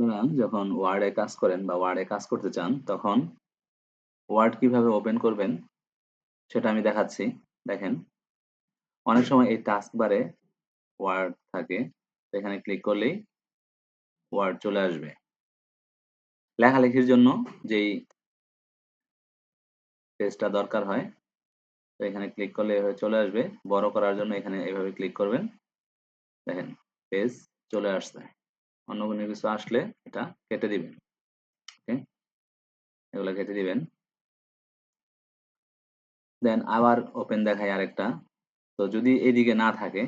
আপনারা যখন ওয়ার্ডে কাজ করেন বা ওয়ার্ডে কাজ করতে চান, তখন ওয়ার্ড কীভাবে ওপেন করবেন সেটা আমি দেখাচ্ছি। দেখেন, অনেক সময় এই টাস্ক বারে ওয়ার্ড থাকে, এখানে ক্লিক করলেই ওয়ার্ড চলে আসবে। লেখালেখির জন্য যেই পেজটা দরকার হয়, তো এখানে ক্লিক করলে এভাবে চলে আসবে। বড় করার জন্য এখানে এভাবে ক্লিক করবেন। দেখেন পেজ চলে আসছে। অন্য কোনো কিছু আসলে এটা কেটে দিবেন। ওকে এগুলো কেটে দিবেন। দেন আবার ওপেন দেখায় আরেকটা। তো যদি এদিকে না থাকে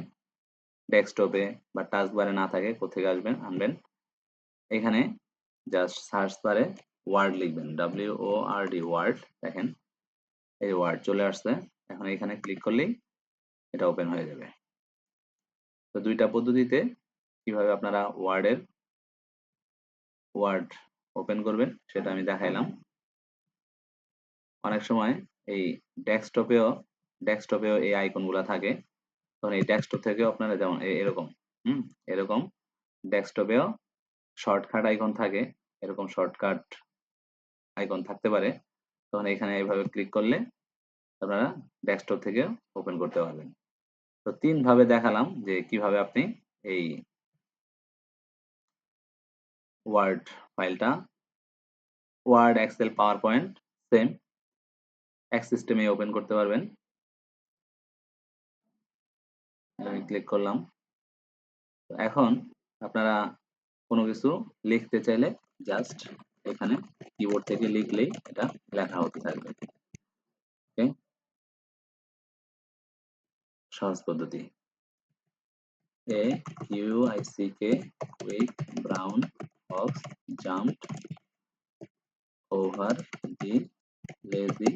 ডেস্কটপে বা টাচ বারে না থাকে কোথেকে আসবেন? আনবেন। এখানে জাস্ট সার্চ বারে ওয়ার্ড লিখবেন। W O R D word দেখেন। এই ওয়ার্ড চলে আসছে। এখন এখানে ক্লিক করলেই এটা ওপেন হয়ে যাবে। তো দুইটা পদ্ধতিতে কীভাবে আপনারা ওয়ার্ডের ওয়ার্ড ওপেন করবেন সেটা আমি দেখাইলাম। অনেক সময় এই ডেস্কটপেও ডেস্কটপেও এই আইকনগুলো থাকে। তখন এই ডেস্কটপ থেকেও আপনারা যেমন এরকম, হুম, এরকম ডেস্কটপেও শর্টকাট আইকন থাকে, এরকম শর্টকাট আইকন থাকতে পারে। তখন এখানে এইভাবে ক্লিক করলে আপনারা ডেস্কটপ থেকে ওপেন করতে পারবেন। তো তিন ভাবে দেখালাম যে কীভাবে আপনি এই ওয়ার্ড ফাইলটা Word Excel PowerPoint same এক সিস্টেমে ওপেন করতে পারবেন। আমি ক্লিক করলাম। এখন আপনারা কোনো কিছু লিখতে চাইলে জাস্ট এখানে কিবোর্ড থেকে লিখলেই এটা লেখা হতে থাকবে। সহজ পদ্ধতি। A U I C K quick over the lazy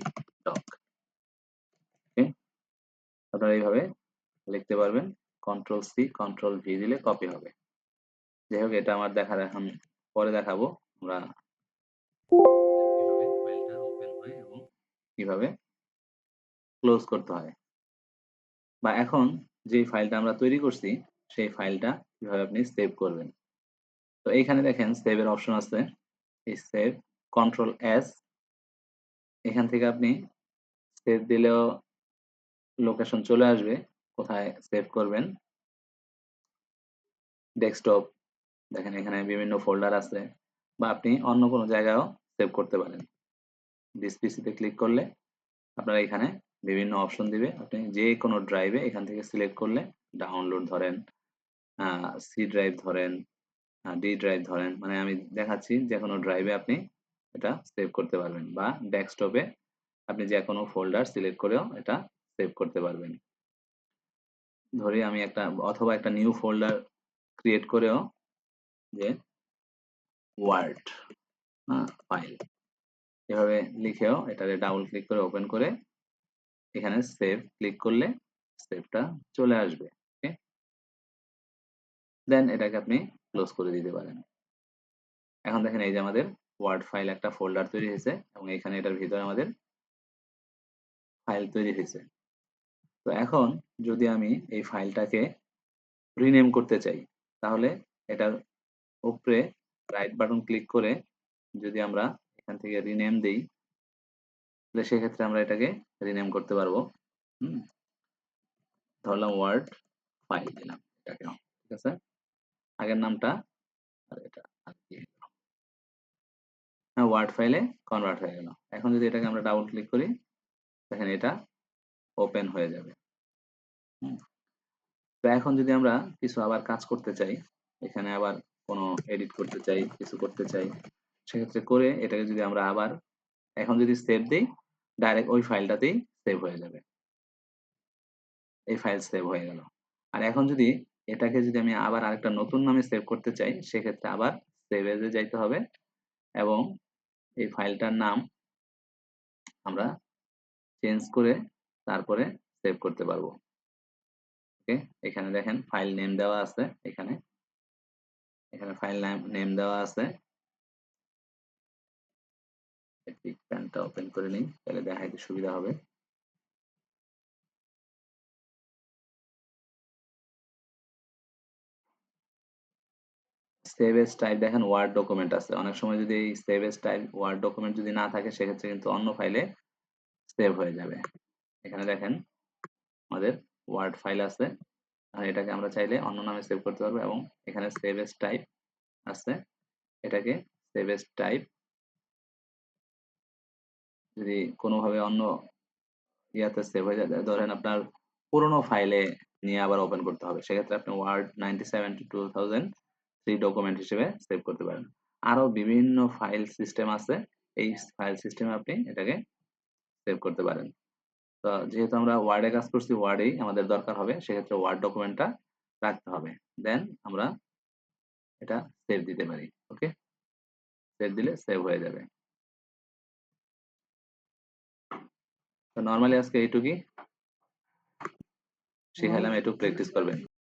dog okay এইভাবে লিখতে পারবেন কন্ট্রোল সি কন্ট্রোল ভি দিলে কপি হবে। যাই হোক, এটা আমার দেখা এখন পরে দেখাবো আমরা কীভাবে ক্লোজ করতে হয়। বা এখন যে ফাইলটা আমরা তৈরি করছি, সেই ফাইলটা কীভাবে আপনি সেভ করবেন। তো এইখানে দেখেন সেভের অপশন আছে। এই সেভ কন্ট্রোল এস এখান থেকে আপনি সেভ দিলেও লোকেশন চলে আসবে, কোথায় সেভ করবেন? ডেস্কটপ দেখেন এখানে বিভিন্ন ফোল্ডার আছে, বা আপনি অন্য কোনো জায়গায়ও সেভ করতে পারেন। দিস পিসিতে ক্লিক করলে আপনারা এখানে বিভিন্ন অপশন দিবে, আপনি যে কোনো ড্রাইভে এখান থেকে সিলেক্ট করলে ডাউনলোড ধরেন সি ড্রাইভ ধরেন ডি ড্রাইভ ধরেন মানে আমি দেখাচ্ছি যে কোনো ড্রাইভে আপনি এটা সেভ করতে পারবেন বা ডেস্কটপে আপনি যে কোনো ফোল্ডার সিলেক্ট করেও এটা সেভ করতে পারবেন। ধরি আমি একটা, অথবা একটা নিউ ফোল্ডার ক্রিয়েট করেও যে ওয়ার্ড ফাইল এভাবে লিখেও এটাকে ডাবল ক্লিক করে ওপেন করে এখানে সেভ ক্লিক করলে সেভটা চলে আসবে ওকে দেন এটাকে আপনি ক্লোজ করে দিতে পারেন। এখন দেখেন এই যে আমাদের ওয়ার্ড ফাইল একটা ফোল্ডার তৈরি হয়েছে এবং এখানে এটার ভিতরে আমাদের ফাইল তৈরি হয়েছে। তো এখন যদি আমি এই ফাইলটাকে রিনেম করতে চাই, তাহলে এটার উপরে রাইট বাটন ক্লিক করে যদি আমরা এখান থেকে রিনেম দেই, তাহলে সেক্ষেত্রে আমরা এটাকে রিনেম করতে পারব। ধরলাম ওয়ার্ড ফাইল দিলাম এটাকে। ঠিক আছে? আগের নামটা আর এটা হ্যাঁ ওয়ার্ড ফাইলে কনভার্ট হয়ে গেল। এখন যদি এটাকে আমরা ডাবল ক্লিক করি, দেখেন এটা ওপেন হয়ে যাবে। তো এখন যদি আমরা কিছু আবার কাজ করতে চাই, এখানে আবার কোনো এডিট করতে চাই, কিছু করতে চাই, সেক্ষেত্রে করে এটাকে যদি আমরা আবার এখন যদি সেভ দিই ডাইরেক্ট ওই ফাইলটাতেই সেভ হয়ে যাবে। এই ফাইল সেভ হয়ে গেল। আর এখন যদি এটাকে যদি আমি আবার আরেকটা নতুন নামে সেভ করতে চাই, সেক্ষেত্রে আবার সেভ এজে যাইতে হবে এবং এই ফাইলটার নাম আমরা চেঞ্জ করে তারপরে সেভ করতে পারব। ওকে এখানে দেখেন ফাইল নেম দেওয়া আছে, এখানে। এখানে ফাইল নেম দেওয়া আছে। প্যানটা ওপেন করে নিই, তাহলে দেখাইতে সুবিধা হবে। সেভ এজ টাইপ দেখেন ওয়ার্ড ডকুমেন্ট আছে। অনেক সময় যদি এই save as type Word document যদি না থাকে, সেক্ষেত্রে কিন্তু অন্য ফাইলে সেভ হয়ে যাবে। এখানে দেখেন আমাদের ওয়ার্ড ফাইল আছে। আর এটাকে আমরা চাইলে অন্য নামে সেভ করতে পারব এবং এখানে সেভ এজ টাইপ আছে। এটাকে সেভ এজ টাইপ যদি কোনোভাবে অন্য ইয়াতে সেভ হয়ে যায় ধরেন আপনার পুরোনো ফাইলে নিয়ে আবার ওপেন করতে হবে। সেক্ষেত্রে আপনি Word ninety seven two two thousand three document হিসেবে সেভ করতে পারেন। আরও বিভিন্ন ফাইল সিস্টেম আছে। এই ফাইল সিস্টেমে আপনি এটাকে সেভ করতে পারেন। তো যেহেতু আমরা ওয়ার্ডে কাজ করছি ওয়ার্ডেই আমাদের দরকার হবে, সেক্ষেত্রে ওয়ার্ড ডকুমেন্টটা রাখতে হবে। দেন আমরা এটা সেভ দিতে পারি ওকে সেভ দিলে সেভ হয়ে যাবে। তো নর্মালি আজকে এইটুকুই। শিখাইলাম এটুকু প্র্যাকটিস করবেন।